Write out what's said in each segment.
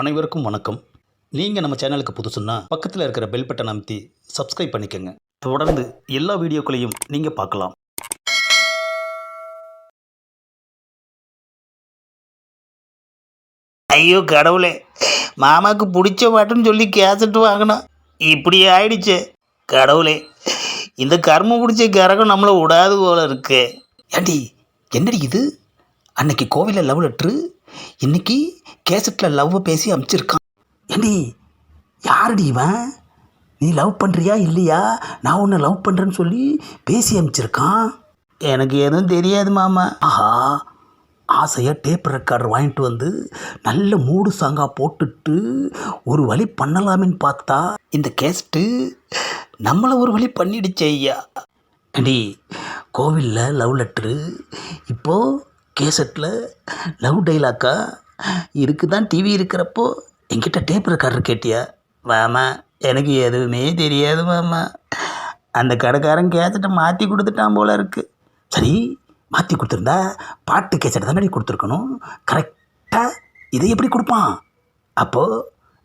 அனைவருக்கும் வணக்கம். நீங்கள் நம்ம சேனலுக்கு புதுசுன்னா பக்கத்தில் இருக்கிற பெல் பட்டன் அமைத்தி சப்ஸ்கிரைப் பண்ணிக்கோங்க. தொடர்ந்து எல்லா வீடியோக்களையும் நீங்கள் பார்க்கலாம். ஐயோ கடவுளே மாமாவுக்கு பிடிச்ச பாட்டுன்னு சொல்லி கேசட் வாங்கினோம் இப்படி ஆயிடுச்சு. கடவுளே இந்த கர்மம் பிடிச்ச கரகம் நம்மளை விடாது போல இருக்கு. ஏண்டி என்னடி இது? அன்னைக்கு கோவிலில் லவ் லெட்ரு இன்னைக்கு கேசட்டில் லவ்வை பேசி அமுச்சிருக்கான். ஏண்டி யாரடி இவன்? நீ லவ் பண்ணுறியா இல்லையா? நான் உன்னை லவ் பண்ணுறேன்னு சொல்லி பேசி அனுப்பிச்சிருக்கான் எனக்கு எதுவும் தெரியாது மாமா. ஆஹா ஆசையாக டேப் ரெக்கார்டர் வாங்கிட்டு வந்து நல்ல மூடு சாங்காக போட்டுட்டு ஒரு வழி பண்ணலாமேன்னு பார்த்தா இந்த கேஸ்ட்டு நம்மளை ஒரு வழி பண்ணிடுச்சே ஐயா. அடி கோவிலில் லவ் லெட்ரு இப்போது கேசட்டில் லவ் டைலாக்கா? இதுக்கு தான் டிவி இருக்கிறப்போ என்கிட்ட டேப் ரெக்கார்டர் கேட்டியா? மாமா எனக்கு எதுவுமே தெரியாது மாமா அந்த கடைக்காரன் கேசட்டை மாற்றி கொடுத்துட்டான் போல இருக்குது சரி மாற்றி கொடுத்துருந்தா பாட்டு கேசட்டை தானே கொடுத்துருக்கணும்? கரெக்டாக இதை எப்படி கொடுப்பான்? அப்போது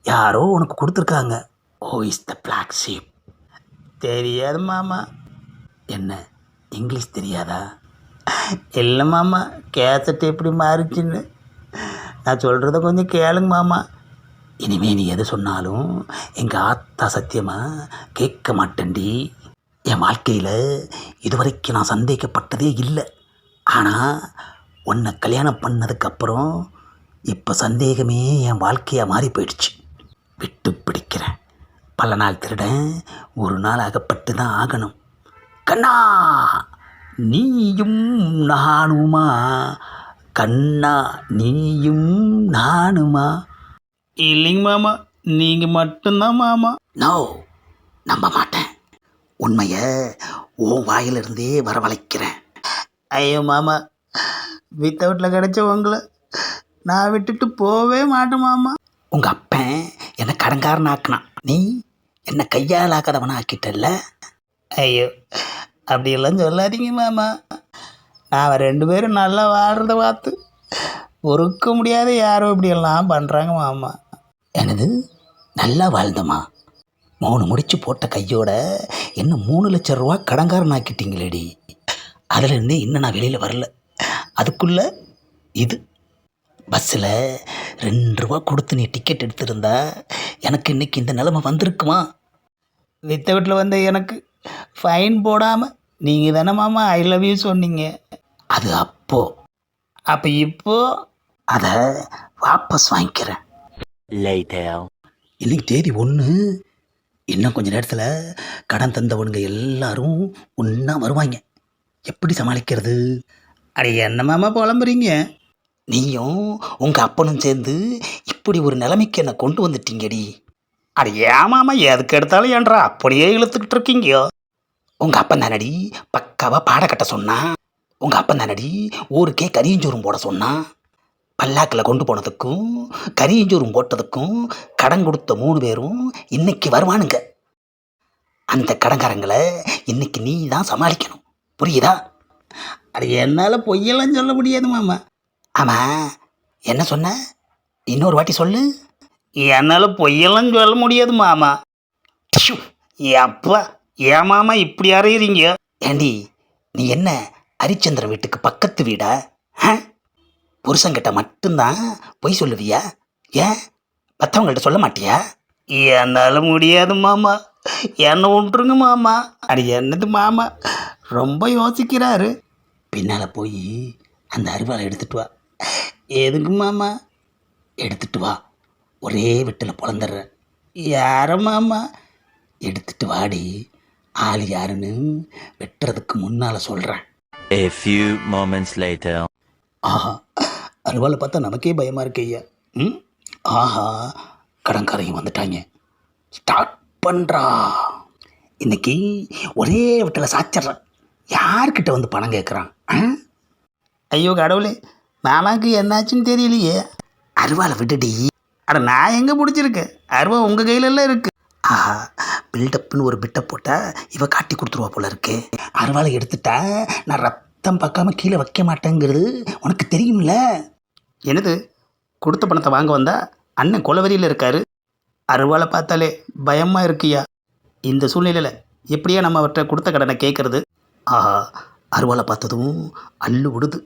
யாரோ உனக்கு கொடுத்துருக்காங்க. Who is the black sheep தெரியாது மாமா. என்ன இங்கிலீஷ் தெரியாதா? இல்லை மாமா கேசட் எப்படி மாறிச்சுன்னு? நான் சொல்கிறத கொஞ்சம் கேளுங்க மாமா. இனிமே நீ எது சொன்னாலும் எங்கள் ஆத்தா சத்தியமாக கேட்க மாட்டேன்டி. என் வாழ்க்கையில் இதுவரைக்கும் நான் சந்தேகப்பட்டதே இல்லை. ஆனால் உன்னை கல்யாணம் பண்ணதுக்கப்புறம் இப்போ சந்தேகமே என் வாழ்க்கையாக மாறி போயிடுச்சு. விட்டு பிடிக்கிறேன். பல நாள் திருடன் ஒரு நாள் அகப்பட்டு தான் ஆகணும். கண்ணா! நீயும் நானுமா? கண்ணா நீயும் நானுமா? இல்லைங்க மாமா நீங்கள் மட்டும்தான் மாமா. நோ நம்ப மாட்டேன். உண்மையை உன் வாயிலிருந்தே வரவழைக்கிறேன். ஐயோ மாமா வித்தவுட்டில் கிடைச்ச உங்களை நான் விட்டுட்டு போவே மாட்டேன் மாமா. உங்கள் அப்பன் என்னை கடங்காரன் ஆக்கினான் நீ என்னை கையால் ஆக்காதவனை ஆக்கிட்டல்ல ஐயோ அப்படியெல்லாம் சொல்லாதீங்க மாமா. நாம் ரெண்டு பேரும் நல்லா வாழ்கிறத பார்த்து பொறுக்க முடியாத யாரோ இப்படியெல்லாம் பண்ணுறாங்க மாமா. எனது நல்லா வாழ்ந்தம்மா மூணு முடிச்சு போட்ட கையோட என்ன மூணு லட்சம் ரூபா கடங்காரன் ஆக்கிட்டீங்களேடி? அதுலேருந்து இன்னும் நான் வெளியில் வரல. அதுக்குள்ளே இது. பஸ்ஸில் ரெண்டு ரூபா கொடுத்து நீ டிக்கெட் எடுத்திருந்தா எனக்கு இன்னைக்கு இந்த நிலமை வந்திருக்குமா? வித்த வீட்டில் வந்த எனக்கு ஃபைன் போடாமல் நீங்கள் தானே மாமா ஐ லவ் யூ சொன்னீங்க. அது அப்போ. அப்போ இப்போ அதை வாபஸ் வாங்கிக்கிறேன். இன்னைக்கு தேதி ஒன்று இன்னும் கொஞ்ச நேரத்தில் கடன் தந்தவனுங்க எல்லாரும் ஒன்றா வருவாங்க. எப்படி சமாளிக்கிறது? அட என்ன மாமா புலம்புறீங்க? நீயும் உங்கள் அப்பனும் சேர்ந்து இப்படி ஒரு நிலைமைக்கு என்னை கொண்டு வந்துட்டீங்கடி. அட ஏன் மாமா எதுக்கு எடுத்தாலும் ஏன்றா அப்படியே இழுத்துக்கிட்டு இருக்கீங்க உங்கள் அப்பன் தானடி பக்காவாக பாட கட்ட சொன்னான் உங்கள் அப்பன் தானடி ஊருக்கே கரியஞ்சோறும் போட சொன்னான் பல்லாக்கில் கொண்டு போனதுக்கும் கரியஞ்சோறும் போட்டதுக்கும் கடன் கொடுத்த மூணு பேரும் இன்னைக்கு வருவானுங்க. அந்த கடன்காரங்களை இன்னைக்கு நீ தான் சமாளிக்கணும். புரியுதா? அட என்னால் பொய்யெல்லாம் சொல்ல முடியாது மாமா. ஆமாம் என்ன சொன்ன? இன்னொரு வாட்டி சொல்லு. என்னால் பொய்யெல்லாம் சொல்ல முடியாது மாமா. அப்பா. ஏன் மாமா இப்படி அறையிறீங்க? ஏண்டி நீ என்ன ஹரிச்சந்திரன் வீட்டுக்கு பக்கத்து வீடா? ஆ? புருஷங்கிட்ட மட்டும்தான் பொய் சொல்லுவியா? ஏன்? மற்றவங்கள்ட்ட சொல்ல மாட்டியா? என்னால் முடியாது மாமா. என்னை விட்டுருங்க மாமா. அட என்னது மாமா? ரொம்ப யோசிக்கிறாரு. பின்னால் போய் அந்த அருவாளை எடுத்துட்டு வா. எதுக்கு மாமா? எடுத்துட்டு வா. ஒரே வெட்டில் பிறந்துடுறேன் யார மாமா? எடுத்துட்டு வாடி. ஆள் யாருன்னு வெட்டுறதுக்கு முன்னால் சொல்கிறேன் A few moments later. ஆஹா அருவாளை பார்த்தா நமக்கே பயமாக இருக்கு ஐயா. ம்? ஆஹா கடன்காரங்க வந்துட்டாங்க. ஸ்டார்ட் பண்ணுறா இன்னைக்கு ஒரே வீட்டில் சாச்சிட்றேன். யார்கிட்ட வந்து பணம் கேட்குறான்? ஐயோ கடவுளே மாமாக்கு என்னாச்சுன்னு தெரியலையே. அருவாளை விடுடி அட நான் எங்கே பிடிச்சிருக்கேன் அருவா உங்கள் கையிலெல்லாம் இருக்கு. ஆஹா பில்டப்னு ஒரு பிட்டை போட்டால் இவ காட்டி கொடுத்துருவா போல இருக்கு. அருவாளை எடுத்துட்டா நான் ரத்தம் பார்க்காம கீழே வைக்க மாட்டேங்கிறது உனக்கு தெரியும்ல? என்னது? கொடுத்த பணத்தை வாங்க வந்தால் அண்ணன் கொலவெறியில் இருக்காரு. அருவாளை பார்த்தாலே பயமாக இருக்கியா? இந்த சூழ்நிலையில் எப்படியா நம்ம அவற்றை கொடுத்த கடனை கேட்குறது ஆஹா அருவாளை பார்த்ததும் அள்ளு விடுது.